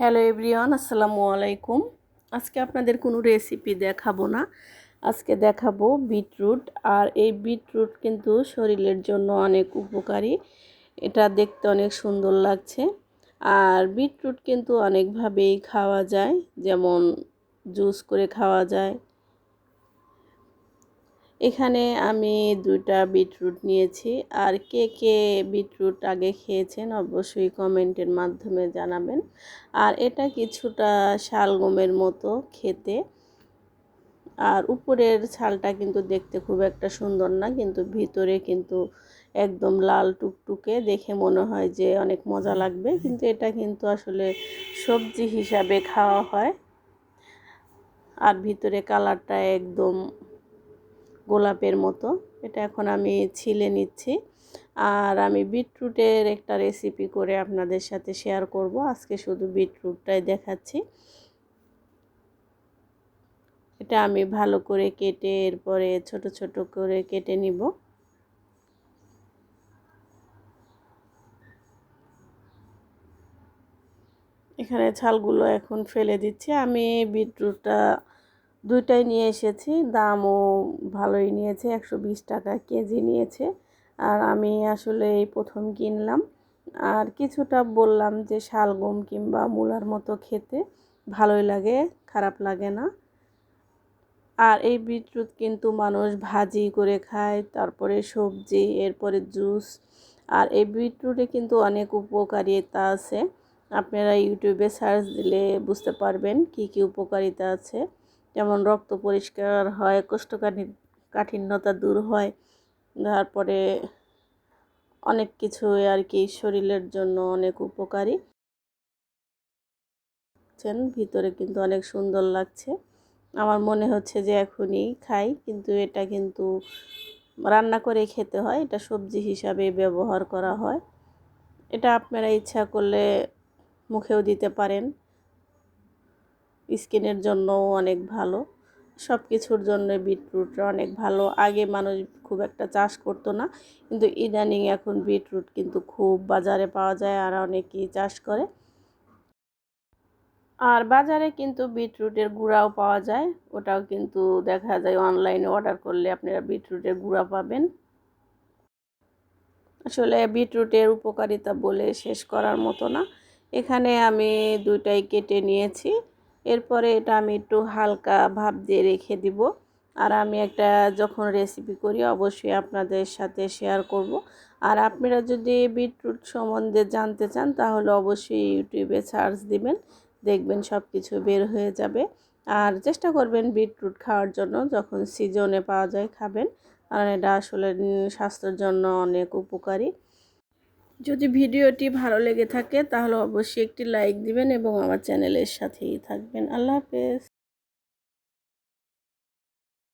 Hello everyone, আসসালামু আলাইকুম। আজকে আপনাদের কোনো রেসিপি দেখাবো না। আজকে দেখাবো বিটরুট, আর এই বিটরুট কিন্তু শরীরের জন্য অনেক উপকারী। এটা দেখতে অনেক সুন্দর লাগছে। আর বিটরুট কিন্তু অনেকভাবেই খাওয়া যায়, যেমন জুস করে খাওয়া যায় এখানে আমি দুইটা বিটরুট নিয়েছি। আর কে কে বিটরুট আগে খেয়েছেন অবশ্যই কমেন্টের মাধ্যমে জানাবেন। আর এটা কিছুটা শালগমের মতো খেতে। আর উপরের ছালটা কিন্তু দেখতে খুব একটা সুন্দর না, কিন্তু ভিতরে কিন্তু একদম লাল টুকটুকে দেখে মনে হয় যে অনেক মজা লাগবে। কিন্তু এটা কিন্তু আসলে সবজি হিসাবে খাওয়া হয়। আর ভিতরে কালারটা একদম গোলাপের মতো। এটা এখন আমি ছিলে নিচ্ছি। আর আমি বিটরুটের একটা রেসিপি করে আপনাদের সাথে শেয়ার করব। আজকে শুধু বিটরুটটাই দেখাচ্ছি। এটা আমি ভালো করে কেটে এরপরে ছোট ছোট করে কেটে নিব। এখানে ছালগুলো এখন ফেলে দিচ্ছি। আমি বিটরুটটা দুইটাই নিয়ে এসেছি। দামও ভালোই নিয়েছে, একশো বিশ টাকা কেজি নিয়েছে। আর আমি আসলে এই প্রথম কিনলাম। আর কিছুটা বললাম যে শালগম কিংবা মূলার মতো খেতে ভালোই লাগে, খারাপ লাগে না। আর এই বিটরুট কিন্তু মানুষ ভাজি করে খায়, তারপরে সবজি, এরপরে জুস। আর এই বিটরুটে কিন্তু অনেক উপকারিতা আছে। আপনারা ইউটিউবে সার্চ দিলে বুঝতে পারবেন কি কি উপকারিতা আছে। যেমন রক্ত পরিষ্কার হয়, কোষ্ঠকাঠি, কাঠিন্যতা দূর হয়, তারপরে অনেক কিছু আর কি শরীরের জন্য অনেক উপকারী। ভিতরে কিন্তু অনেক সুন্দর লাগছে। আমার মনে হচ্ছে যে এখনই খাই, কিন্তু এটা কিন্তু রান্না করে খেতে হয়, এটা সবজি হিসাবে ব্যবহার করা হয়। এটা আপনারা ইচ্ছা করলে মুখেও দিতে পারেন। স্কিনের জন্যও অনেক ভালো। সব কিছুর জন্য বিটরুটটা অনেক ভালো। আগে মানুষ খুব একটা চাষ করতো না, কিন্তু ইদানিং এখন বিটরুট কিন্তু খুব বাজারে পাওয়া যায়, আর অনেকেই চাষ করে। আর বাজারে কিন্তু বিটরুটের গুঁড়াও পাওয়া যায়, ওটাও কিন্তু দেখা যায় অনলাইনে অর্ডার করলে আপনারা বিটরুটের গুঁড়া পাবেন। আসলে বিটরুটের উপকারিতা বলে শেষ করার মতো না। এখানে আমি দুইটাই কেটে নিয়েছি। এরপরে এটা আমি একটু হালকা ভাব দিয়ে রেখে দিব। আর আমি একটা যখন রেসিপি করি, অবশ্যই আপনাদের সাথে শেয়ার করব। আর আপনারা যদি বিটরুট সম্বন্ধে জানতে চান, তাহলে অবশ্যই ইউটিউবে সার্চ দিবেন, দেখবেন সব কিছু বের হয়ে যাবে। আর চেষ্টা করবেন বিটরুট খাওয়ার জন্য, যখন সিজনে পাওয়া যায় খাবেন। কারণ এটা আসলে স্বাস্থ্যের জন্য অনেক উপকারী। যদি ভিডিওটি ভালো লেগে থাকে তাহলে অবশ্যই একটি লাইক দিবেন এবং আমার চ্যানেলের সাথেই থাকবেন। আল্লাহ হাফেজ।